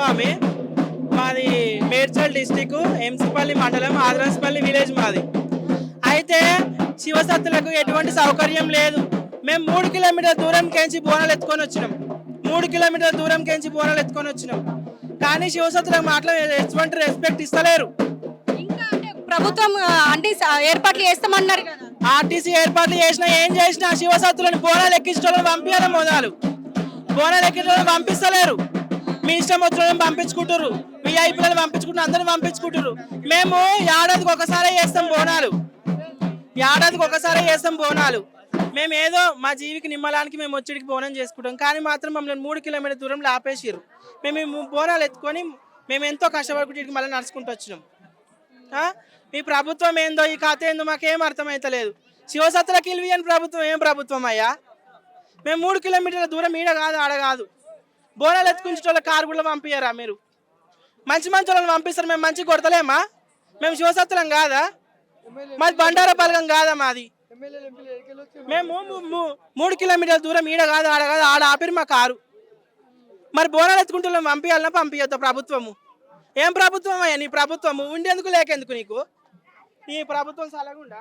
స్వామి మాది మేడ్చల్ డిస్టిక్ ఎంసిపల్లి మండలం ఆదిరాజపల్లి విలేజ్ మాది. అయితే శివసత్తులకు ఎటువంటి సౌకర్యం లేదు. మేము మూడు కిలోమీటర్ దూరం కేంచి బోనాలు ఎత్తుకొని వచ్చినాం. మూడు కిలోమీటర్ దూరం కేంచి బోనాలు ఎత్తుకొని వచ్చినాం. కానీ శివసత్తులకు మాత్రం ఎటువంటి రెస్పెక్ట్ ఇస్తలేరు. ప్రభుత్వం అంటే ఏర్పాట్లు చేస్తామన్నారు కదా. ఆర్టీసీ ఏర్పాట్లు చేసినా ఏం చేసినా శివసత్తులను బోనాలు ఎక్కించడం పంపించాలి మొదలు. బోనాలు ఎక్కించడం పంపిస్తలేరు. మీ ఇష్టం వచ్చిన పంపించుకుంటారు విఐపీలను పంపించుకుంటారు అందరిని పంపించుకుంటారు మేము ఏడాదికి ఒకసారి చేస్తాం బోనాలు. ఏడాదికి ఒకసారి చేస్తాం బోనాలు. మేము ఏదో మా జీవికి నిమ్మలానికి మేము వచ్చేటికి బోనం చేసుకుంటాం. కానీ మాత్రం మమ్మల్ని మూడు కిలోమీటర్ దూరంలో ఆపేసిర్రు. మేము బోనాలు ఎత్తుకొని మేము ఎంతో కష్టపడుకుంటే మళ్ళీ నడుచుకుంటూ వచ్చినాం. మీ ప్రభుత్వం ఏందో ఈ కథ ఏందో మాకేం అర్థమైతలేదు. కిల్వి కిల్వియన్ ప్రభుత్వం ఏం ప్రభుత్వం అయ్యా? మేము మూడు కిలోమీటర్ల దూరం ఈడ కాదు ఆడ కాదు. బోనాలు ఎత్తుకుంటే కారు కూడా పంపించారా మీరు? మంచి మంచి వాళ్ళని పంపిస్తారు మేము మంచి కొడతలేమా? మేము శివసత్తులం కాదా? మాది బండార పలకం కాదా మాది? మేము మూడు కిలోమీటర్ల దూరం ఈడ కాదు ఆడ కాదు ఆడ ఆపిరు మా కారు. మరి బోనాలు ఎత్తుకుంటే పంపించాలన్నా పంపించద్దు ప్రభుత్వము? ఏం ప్రభుత్వం అయ్యా నీ ప్రభుత్వము? ఉండేందుకు లేకెందుకు నీకు? నీ ప్రభుత్వం సలగుండా?